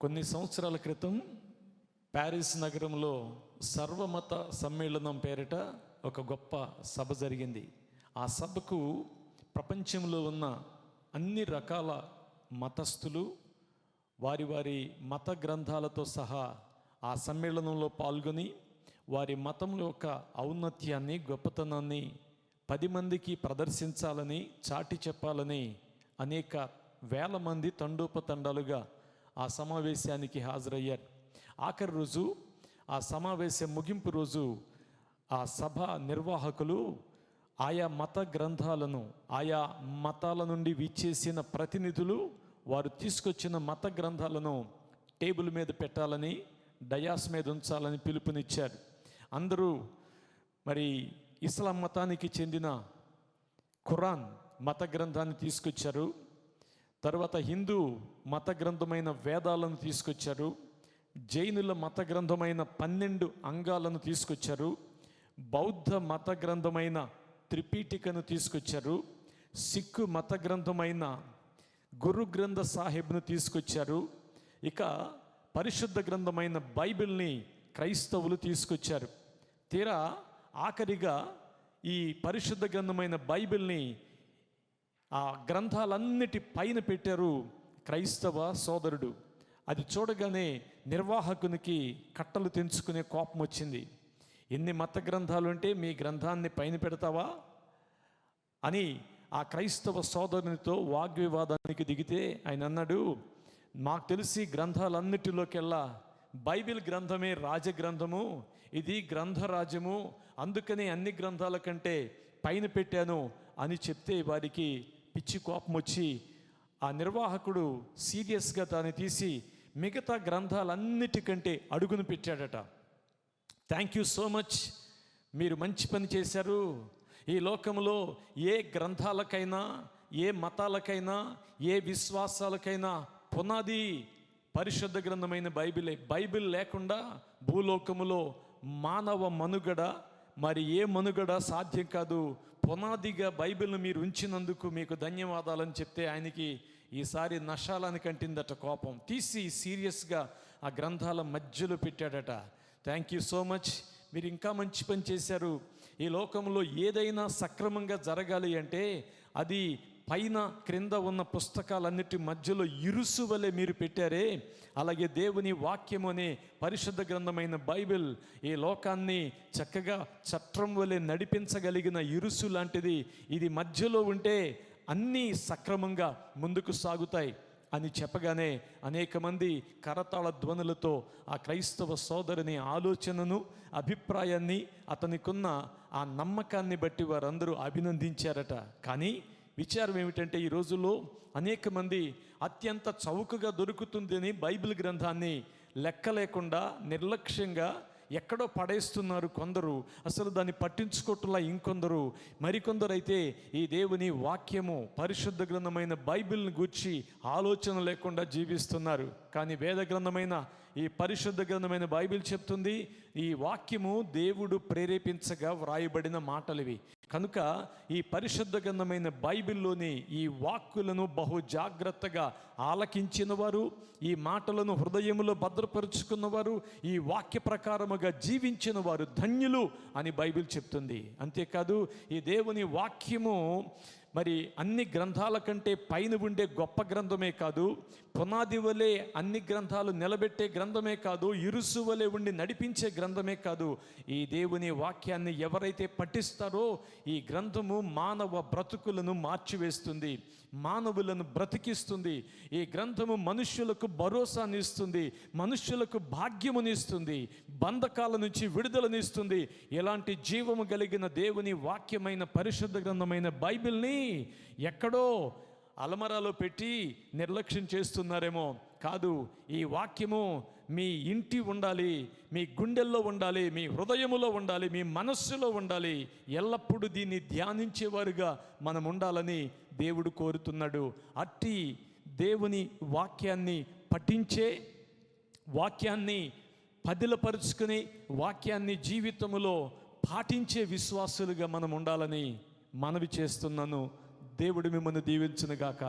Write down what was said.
కొన్ని సంవత్సరాల క్రితం ప్యారిస్ నగరంలో సర్వమత సమ్మేళనం పేరిట ఒక గొప్ప సభ జరిగింది. ఆ సభకు ప్రపంచంలో ఉన్న అన్ని రకాల మతస్థులు వారి వారి మత గ్రంథాలతో సహా ఆ సమ్మేళనంలో పాల్గొని వారి మతం యొక్క ఔన్నత్యాన్ని గొప్పతనాన్ని పది మందికి ప్రదర్శించాలని చాటి చెప్పాలని అనేక వేల మంది తండోపతండాలుగా ఆ సమావేశానికి హాజరయ్యారు. ఆఖరి రోజు ఆ సమావేశం ముగింపు రోజు ఆ సభ నిర్వాహకులు ఆయా మత గ్రంథాలను ఆయా మతాల నుండి విచ్చేసిన ప్రతినిధులు వారు తీసుకొచ్చిన మత గ్రంథాలను టేబుల్ మీద పెట్టాలని డయాస్ మీద ఉంచాలని పిలుపునిచ్చారు. అందరూ మరి ఇస్లాం మతానికి చెందిన ఖురాన్ మత గ్రంథాన్ని తీసుకొచ్చారు. తర్వాత హిందూ మత గ్రంథమైన వేదాలను తీసుకొచ్చారు. జైనుల మత గ్రంథమైన పన్నెండు అంగాలను తీసుకొచ్చారు. బౌద్ధ మత గ్రంథమైన త్రిపీఠికను తీసుకొచ్చారు. సిక్కు మత గ్రంథమైన గురు గ్రంథ సాహిబ్ను తీసుకొచ్చారు. ఇక పరిశుద్ధ గ్రంథమైన బైబిల్ని క్రైస్తవులు తీసుకొచ్చారు. తీరా ఆఖరిగా ఈ పరిశుద్ధ గ్రంథమైన బైబిల్ని ఆ గ్రంథాలన్నిటి పైన పెట్టారు క్రైస్తవ సోదరుడు. అది చూడగానే నిర్వాహకునికి కట్టలు తెంచుకునే కోపం వచ్చింది. ఎన్ని మత గ్రంథాలు ఉంటే మీ గ్రంథాన్ని పైన పెడతావా? అని ఆ క్రైస్తవ సోదరునితో వాగ్వివాదానికి దిగితే ఆయన అన్నాడు మాకు తెలిసి గ్రంథాలన్నిటిలోకెల్లా బైబిల్ గ్రంథమే రాజగ్రంథము ఇది గ్రంథరాజ్యము అందుకని అన్ని గ్రంథాల కంటే పైన పెట్టాను అని చెప్తే వారికి పిచ్చి కోపం వచ్చి ఆ నిర్వాహకుడు సీరియస్గా దాన్ని తీసి మిగతా గ్రంథాలన్నిటికంటే అడుగును పెట్టాడట. థ్యాంక్ యూ సో మచ్ మీరు మంచి పని చేశారు. ఈ లోకంలో ఏ గ్రంథాలకైనా ఏ మతాలకైనా ఏ విశ్వాసాలకైనా పునాది పరిశుద్ధ గ్రంథమైన బైబిలే బైబిల్ లేకుండా భూలోకములో మానవ మనుగడ మరి ఏ మనుగడ సాధ్యం కాదు. పునాదిగా బైబిల్ను మీరు ఉంచినందుకు మీకు ధన్యవాదాలని చెప్తే ఆయనకి ఈసారి నషాలని కంటిందట కోపం. తీసి సీరియస్గా ఆ గ్రంథాల మధ్యలో పెట్టాడట. Thank you so much. మీరు ఇంకా మంచి పని చేశారు. ఈ లోకంలో ఏదైనా సక్రమంగా జరగాలి అంటే అది పైన క్రింద ఉన్న పుస్తకాలన్నిటి మధ్యలో ఇరుసు వలె మీరు పెట్టారే. అలాగే దేవుని వాక్యం అనే పరిశుద్ధ గ్రంథమైన బైబిల్ ఈ లోకాన్ని చక్కగా చట్రం వలె నడిపించగలిగిన ఇరుసు లాంటిది ఇది మధ్యలో ఉంటే అన్నీ సక్రమంగా ముందుకు సాగుతాయి అని చెప్పగానే అనేక మంది కరతాళ ధ్వనులతో ఆ క్రైస్తవ సోదరుని ఆలోచనను అభిప్రాయాన్ని అతనికున్న ఆ నమ్మకాన్ని బట్టి వారందరూ అభినందించారట. కానీ విచారం ఏమిటంటే ఈ రోజుల్లో అనేక మంది అత్యంత చౌకగా దొరుకుతుందని బైబిల్ గ్రంథాన్ని లెక్క లేకుండా నిర్లక్ష్యంగా ఎక్కడో పడేస్తున్నారు కొందరు. అసలు దాన్ని పట్టించుకోవట్లా ఇంకొందరు. మరికొందరు అయితే ఈ దేవుని వాక్యము పరిశుద్ధ గ్రంథమైన బైబిల్ని గూర్చి ఆలోచన లేకుండా జీవిస్తున్నారు. కానీ వేద గ్రంథమైన ఈ పరిశుద్ధ గ్రంథమైన బైబిల్ చెప్తుంది ఈ వాక్యము దేవుడు ప్రేరేపించగా వ్రాయబడిన మాటలివి. కనుక ఈ పరిశుద్ధ గ్రంథమైన బైబిల్లోని ఈ వాక్కులను బహు జాగ్రత్తగా ఆలకించిన వారు ఈ మాటలను హృదయములో భద్రపరుచుకున్నవారు ఈ వాక్య ప్రకారముగా జీవించిన వారు ధన్యులు అని బైబిల్ చెప్తుంది. అంతేకాదు ఈ దేవుని వాక్యము మరి అన్ని గ్రంథాల కంటే పైన ఉండే గొప్ప గ్రంథమే కాదు పునాది వలె అన్ని గ్రంథాలు నిలబెట్టే గ్రంథమే కాదు ఇరుసు వలె ఉండి నడిపించే గ్రంథమే కాదు. ఈ దేవుని వాక్యాన్ని ఎవరైతే పఠిస్తారో ఈ గ్రంథము మానవ బ్రతుకులను మార్చివేస్తుంది మానవులను బ్రతికిస్తుంది. ఈ గ్రంథము మనుష్యులకు భరోసానిస్తుంది మనుష్యులకు భాగ్యమునిస్తుంది బంధకాల నుంచి విడుదలనిస్తుంది. ఎలాంటి జీవము కలిగిన దేవుని వాక్యమైన పరిశుద్ధ గ్రంథమైన బైబిల్ని ఎక్కడో అలమరాలో పెట్టి నిర్లక్ష్యం చేస్తున్నారేమో కాదు ఈ వాక్యము మీ ఇంటి ఉండాలి మీ గుండెల్లో ఉండాలి మీ హృదయములో ఉండాలి మీ మనస్సులో ఉండాలి. ఎల్లప్పుడూ దీన్ని ధ్యానించేవారుగా మనం ఉండాలని దేవుడు కోరుతున్నాడు. అట్టి దేవుని వాక్యాన్ని పఠించే వాక్యాన్ని పదిలపరుచుకుని వాక్యాన్ని జీవితములో పాటించే విశ్వాసులుగా మనం ఉండాలని మనవి చేస్తున్నాను. దేవుడు మిమ్మల్ని దీవించునుగాక.